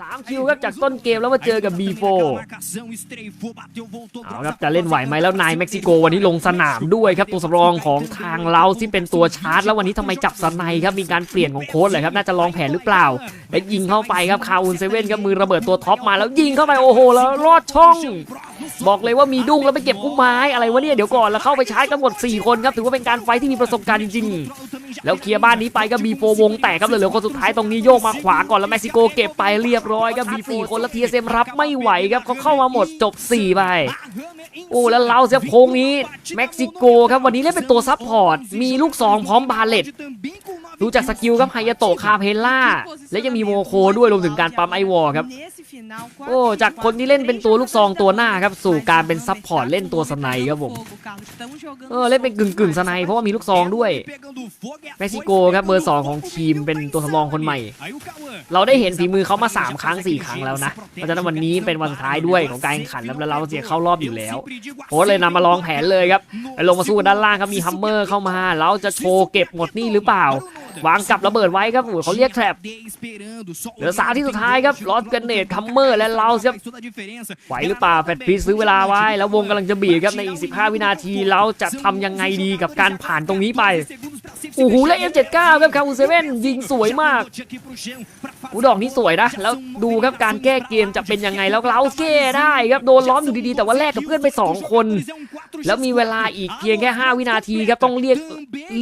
สามคิวครับจากต้นเกมแล้วมาเจอกับ B4 เอาครับจะเล่นไหวไหมแล้วนายเม็กซิโกวันนี้ลงสนามด้วยครับตัวสำรองของทางเราที่เป็นตัวชาร์จ แล้ววันนี้ทำไมจับสไนครับมีการเปลี่ยนของโค้ชเลยครับน่าจะลองแผนหรือเปล่า และยิงเข้าไปครับคาอุนเซเว่นครับมือระเบิดตัวท็อปมาแล้วยิงเข้าไปโอ้โหแล้วรอดช่อง บอกเลยว่ามีดุ้งแล้วไปเก็บกุ้งไม้อะไรวะเนี่ยเดี๋ยวก่อนแล้วเข้าไปชาร์จกันหมด4คนครับถือว่าเป็นการไฟท์ที่มีประสบการณ์จริงๆ แล้วเคลียร์บ้านนี้ไปก็บีโฟวงแตกครับเหลือคนสุดท้ายตรงนี้โยกมาขวาก่อนแล้วเม็กซิโกเก็บไปเรียบร้อยครับบีโฟคนแล้วทีเอสเอ็มรับไม่ไหวครับเขาเข้ามาหมดจบ4ไปโอ้แล้วเราเสียโค้งนี้เม็กซิโกครับวันนี้เล่นเป็นตัวซับพอร์ตมีลูกซองพร้อมบาเลตดูจากสกิลครับไฮยาโตะคาเพลล่าและยังมีโมโคด้วยรวมถึงการปั๊มไอวอลครับ โอ้จากคนที่เล่นเป็นตัวลูกซองตัวหน้าครับสู่การเป็นซับพอร์ตเล่นตัวสไนครับผมเออเล่นเป็นกึ่งกึ่งๆสไนเพราะว่ามีลูกซองด้วยเม็กซิโกครับเบอร์2ของทีมเป็นตัวสำรองคนใหม่ เราได้เห็นฝีมือเขามา 3 ครั้ง 4 ครั้งแล้วนะเพราะฉะนั้นวันนี้เป็นวันสุดท้ายด้วยของการแข่งขันแล้วเราเสียเข้ารอบอยู่แล้วโค้ชเลยนำมาลองแผนเลยครับแล้วลงมาสู้กันด้านล่างครับมีฮัมเมอร์เข้ามาแล้วจะโชว์เก็บหมดนี่หรือเปล่า วางกับระเบิดไว้ครับโอ้โหเขาเรียกแทรปเหลือสามที่สุดท้ายครับลอสกันเนตคัมเมอร์และเราครับไหวหรือเปล่าแฟดพีซซื้อเวลาไว้ แล้ววงกำลังจะบีบครับในอีก 15 วินาทีเราจะทำยังไงดีกับการผ่านตรงนี้ไป โอ้โหและ F79 ครับคาบูเซเว่นยิงสวยมากอูดอกนี้สวยนะ แล้วดูครับการแก้เกมจะเป็นยังไงแล้วเราแก้ได้ครับโดนล้อมอยู่ดีๆ แต่ว่าแลกกับเพื่อนไป 2 คน แล้วมีเวลาอีกเพียงแค่ 5 วินาทีครับต้องเรียก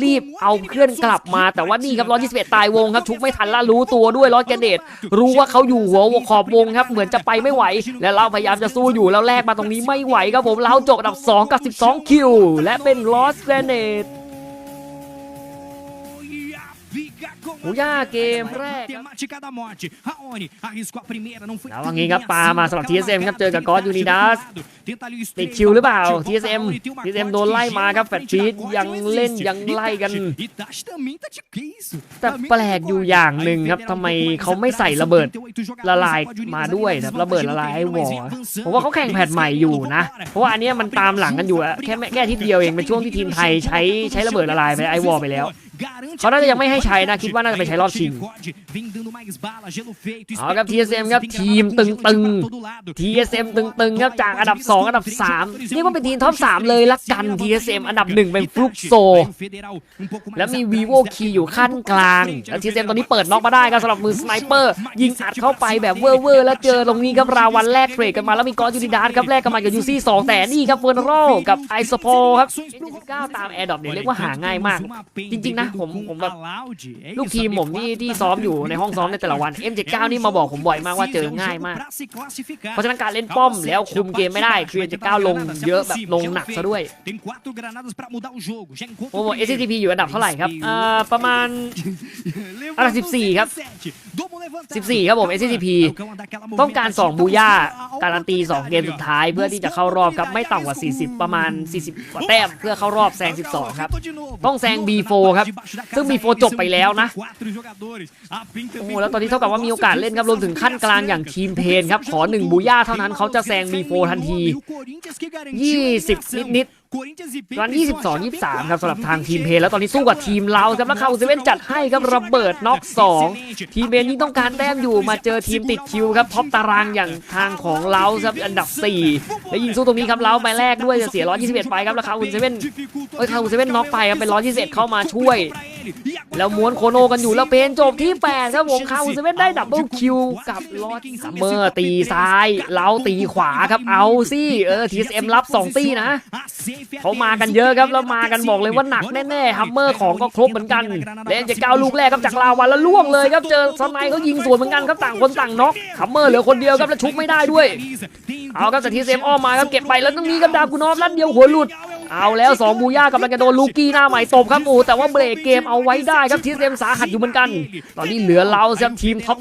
รีบเอาเพื่อนกลับมา แต่ว่านี่ครับ121ตายวงครับชุกไม่ทันและรู้ตัวด้วยลอสแกนเดตรู้ว่าเขาอยู่หัวขอบวงครับเหมือนจะไปไม่ไหว และเราพยายามจะสู้อยู่แล้วแลกมาตรงนี้ไม่ไหวครับผมเราจบอันดับ2กับ 12 คิว และเป็นลอสแกนเดต หมูย่าเกมแรกครับ Matemática da morte. Raoni arriscou a primeira, não foi. แล้วว่างี้ครับปามาสำหรับ TSM ครับเจอกับกอสยูนิดัสติดคิวหรือเปล่า TSM TSM โดนไล่มาครับแฟดฟีดยังเล่นยังไล่กัน แต่แปลกอยู่อย่างหนึ่งครับทำไมเขาไม่ใส่ระเบิดละลายมาด้วยนะครับระเบิดละลายไอ้วอร์ผมว่าเขาแข่งแพทใหม่อยู่นะ เพราะว่าอันเนี้ยมันตามหลังกันอยู่อะแค่แค่อาที่เดียวเองเป็นช่วงที่ทีมไทยใช้ใช้ระเบิดละลายไปไอ้วอร์ไปแล้ว เขาน่าจะยังไม่ให้ใช้นะ คิดว่าน่าจะไปใช้รอบชิงเอาครับ TSM ครับทีมตึงๆ TSM ตึงๆครับจากอันดับ 2 อันดับ 3 เรียกว่าเป็นทีมท็อป 3 เลยละกัน TSM อันดับ 1 เป็นฟลุกโซ แล้วมี vivo key อยู่ขั้นกลาง แล้ว TSM ตอนนี้เปิดน็อกมาได้ครับสำหรับมือสไนเปอร์ยิงอัดเข้าไปแบบเวอร์เวอร์แล้วเจอตรงนี้ครับราวันแลกเทรดกันมาแล้วมีกอสยูนิดาสครับแลกกันมากับยูซี่สองแต่นี่ครับเฟอร์นโรกับไอสโปครับ79ตามแอร์ดรอปเนี่ยเรียกว่าหาง่ายมาก จริงๆนะผมผมแบบลูกทีมผมที่ที่ซ้อมอยู่ในห้องซ้อมในแต่ละวัน M79 นี่มาบอกผมบ่อยมากว่าเจอง่ายมาก เพราะฉะนั้นการเล่นป้อมแล้วคุมเกมไม่ได้คือ M79 ลงเยอะแบบลงหนักซะด้วยโอ้โห SCTP อยู่อันดับเท่าไหร่ครับอ่าประมาณอันดับ14 ครับ 14 ครับผม SCTP ต้องการ 2 บูย่าการันตี 2 เกมสุดท้าย เพื่อที่จะเข้ารอบครับ ไม่ต่ำกว่า 40 ประมาณ 40กว่าแต้มเพื่อเข้ารอบแซง 12 ครับ ต้องแซง B4 ครับ ซึ่ง B4 จบไปแล้วนะ โอ้โห แล้วตอนนี้เท่ากับว่ามีโอกาสเล่นครับ รวมถึงขั้นกลางอย่างทีมเพนครับ ขอ 1 บูย่าเท่านั้นเขาจะแซง B4 ทันที 20 นิดๆ ตอน22 23ครับสำหรับทางทีมเพลแล้วตอนนี้สู้กับทีมเราครับแล้วคาเซเว่นจัดให้ครับระเบิดน็อก 2 ทีมเพลยิ่งต้องการแต้มอยู่มาเจอทีมติดคิวครับท็อปตารางอย่างทางของเราครับอันดับ 4 และยิงสู้ตรงนี้ครับเราไปแรกด้วยจะเสีย 121 ไปครับแล้วคาเซเว่นเอ้ยคาเซเว่นน็อกไปครับเป็น 121 เข้ามาช่วย แล้วม้วนโคโนกันอยู่แล้วเพนจบที่ 8 ครับผมคาเซเว่นได้ดับเบิลคิวกับลอดซัมเมอร์ตีซ้ายเราตีขวาครับเอาสิเออทีเอ็มรับ 2 ตีนะ เขามากันเยอะครับแล้วมากันบอกเลยว่าหนักแน่ๆฮัมเมอร์ของก็ครบเหมือนกันเลนจะก้าวลูกแรกครับจากลาวันแล้วล่วงเลยครับเจอสไนเขายิงสวนเหมือนกันครับต่างคนต่างน็อกฮัมเมอร์เหลือคนเดียวครับแล้วชุบไม่ได้ด้วย เอาครับจากทีเอ็มอ้อมมาครับเก็บไปแล้วตรงนี้ครับดากุนอฟลัดเดียวหัวหลุดเอาแล้ว2บูย่ากำลังจะโดนลูกี้หน้าใหม่ตบครับโอ้แต่ว่าเบรกเกมเอาไว้ได้ครับทีเอ็มสาหัสอยู่เหมือนกัน ตอนนี้เหลือเราครับทีมท็อป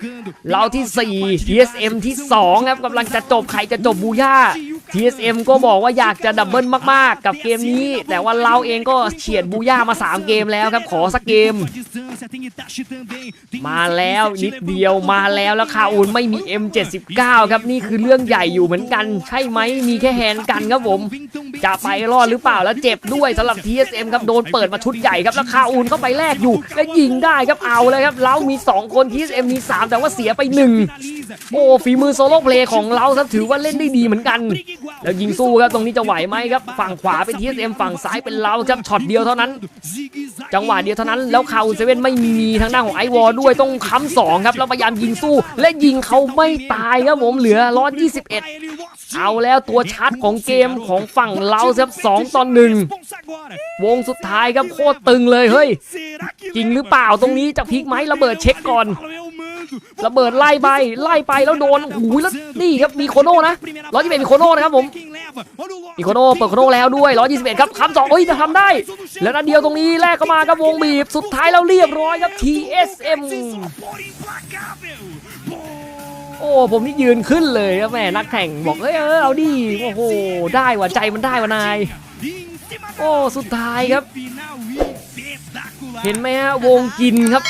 4เราที่4 TSM ที่2ครับกำลังจะจบใครจะจบบูย่า TSM ก็บอกว่าอยากจะดับเบิลมากๆ กับเกมนี้ แต่ว่าเราเองก็เฉียดบูย่ามา 3 เกมแล้วครับ ขอสักเกม มาแล้วนิดเดียวมาแล้วแล้วคาอูนไม่มี M79 ครับ นี่คือเรื่องใหญ่อยู่เหมือนกัน ใช่ไหมมีแค่แฮนกันครับผม จะไปรอดหรือเปล่าแล้วเจ็บด้วยสำหรับ TSM ครับโดนเปิดมาชุดใหญ่ครับแล้วคาอูนเข้าไปแลกอยู่ และยิงได้ครับเอาเลยครับเรามี 2 คน TSM มี 3 แต่ว่าเสียไป1โอ้ฝีมือโซโล่เพลย์ของเราครับถือว่าเล่นได้ดีเหมือนกัน แล้วยิงสู้ครับตรงนี้จะไหวไหมครับ ฝั่งขวาเป็น TSM ฝั่งซ้ายเป็นเราครับช็อตเดียวเท่านั้น จังหวะเดียวเท่านั้นแล้วคาอูนเซเว่นไม่มีทางด้านของไอวอลด้วยต้องค้ำสองครับแล้วพยายามยิงสู้ และยิงเขาไม่ตายครับผมเหลือ121เอาแล้วตัวชาร์จของเกมของฝั่งเราครับสองต่อหนึ่งวงสุดท้ายครับโคตรตึงเลยเฮ้ยจริงหรือเปล่าตรงนี้จะพลิกไหมระเบิดเช็คก่อน ระเบิดไล่ไปไล่ไปแล้วโดนโอ้โหแล้วนี่ครับมีโคโน่นะ121มีโคโน่นะครับผมมีโคโน่เปิดโคโน่แล้วด้วย121ครับคำสองเอ้ยจะทำได้ แล้วนัดเดียวตรงนี้แลกเข้ามาครับวงบีบสุดท้ายแล้วเรียบร้อยครับ TSM โอ้ผมนี่ยืนขึ้นเลยครับแม่นักแข่งบอกเฮ้ยเออเอาดิโอ้โหได้ว่ะใจมันได้ว่ะนาย โอ้สุดท้ายครับ เห็นไหมฮะวงกินครับ